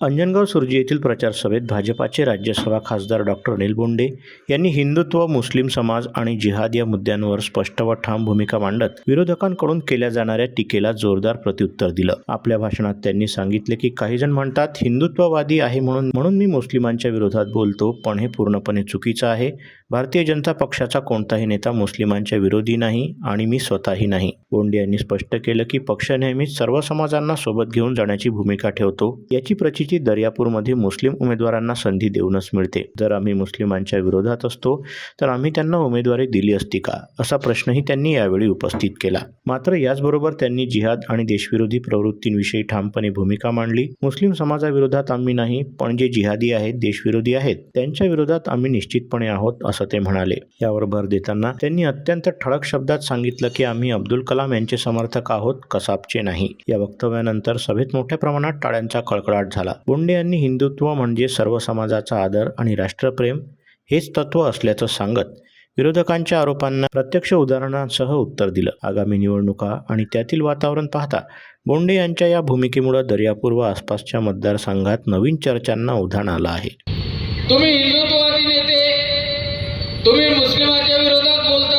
अंजनगाव सुरजी येथील प्रचार सभेत भाजपाचे राज्यसभा खासदार डॉक्टर अनिल बोंडे यांनी हिंदुत्व मुस्लिम समाज आणि जिहाद या मुद्द्यांवर स्पष्ट व ठाम भूमिका मांडत विरोधकांकडून केल्या जाणाऱ्या टीकेला जोरदार प्रत्युत्तर दिलं. आपल्या भाषणात त्यांनी सांगितले की काही जण म्हणतात हिंदुत्ववादी आहे म्हणून म्हणून मी मुस्लिमांच्या विरोधात बोलतो पण हे पूर्णपणे चुकीचं आहे. भारतीय जनता पक्षाचा कोणताही नेता मुस्लिमांच्या विरोधी नाही आणि मी स्वतःही नाही. बोंडे यांनी स्पष्ट केलं की पक्ष नेहमीच सर्व समाजांना सोबत घेऊन जाण्याची भूमिका ठेवतो. याची प्रचिती दर्यापूरमध्ये मुस्लिम उमेदवारांना संधी देऊनच मिळते. जर आम्ही मुस्लिमांच्या विरोधात असतो तर आम्ही त्यांना उमेदवारी दिली असती का? असा प्रश्नही त्यांनी यावेळी उपस्थित केला. मात्र याचबरोबर त्यांनी जिहाद आणि देशविरोधी प्रवृत्तींविषयी ठामपणे भूमिका मांडली. मुस्लिम समाजाविरोधात आम्ही नाही पण जे जिहादी आहेत देशविरोधी आहेत त्यांच्या विरोधात आम्ही निश्चितपणे आहोत असं ते म्हणाले. यावर भर देताना त्यांनी अत्यंत ठळक शब्दात सांगितलं की आम्ही अब्दुल कलाम यांचे समर्थक आहोत कसाबचे नाही. या वक्तव्यानंतर सभेत मोठ्या प्रमाणात टाळ्यांचा कळकळाट झाला. बोंडे यांनी हिंदुत्व म्हणजे सर्व समाजाचा आदर आणि राष्ट्रप्रेम हेच तत्व असल्याचं सांगत विरोधकांच्या आरोपांना प्रत्यक्ष उदाहरणांसह उत्तर दिलं. आगामी निवडणुका आणि त्यातील वातावरण पाहता बोंडे यांच्या या भूमिकेमुळे दर्यापूर व आसपासच्या मतदारसंघात नवीन चर्चांना उधाण आलं आहे. तुम्ही हिंदुत्ववादी तुम्ही मुस्लिमाच्या विरोधात बोलता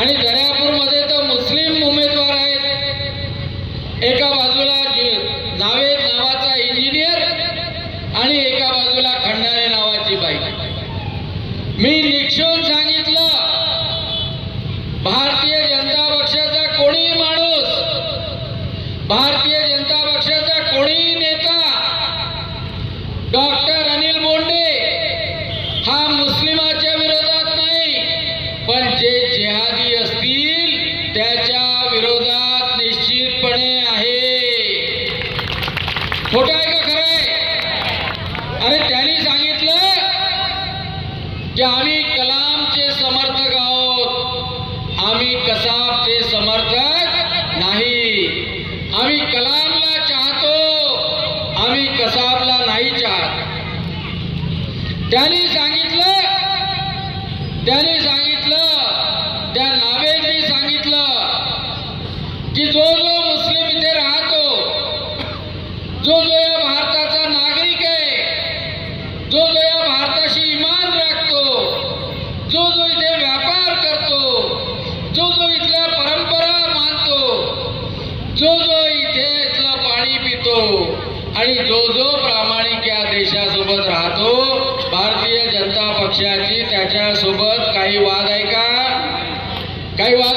आणि दर्यापूरमध्ये तर मुस्लिम उमेदवार आहेत. एका बाजूला जी- नावेद नावाचा इंजिनियर आणि एका बाजूला खंडारे नावाची बाई. मी निक्षून सांगितलं भारतीय जनता पक्षाचा कोणी माणूस भारतीय जनता पक्षाचा कोणी नेता डॉक्टर अनिल बोंडे हा मुस्लिमाच्या विरोधात नाही पण जे जेहादी असतील त्याच्या विरोधात निश्चितपणे आहे. खोट आहे का खरं आहे? अरे त्यांनी सांगितलं की आम्ही कलामचे समर्थक आहोत. आम्ही कसाबचे समर्थक नाही. आम्ही कलामला चाहतो आम्ही कसाबला नाही चाहत. त्यांनी सांगितलं त्यांनी सांगितलं जो जो इथे पाणी पितो आणि जो जो प्रामाणिक या देशासोबत राहतो भारतीय जनता पक्षाची त्याच्यासोबत काही वाद आहे का? काही वाद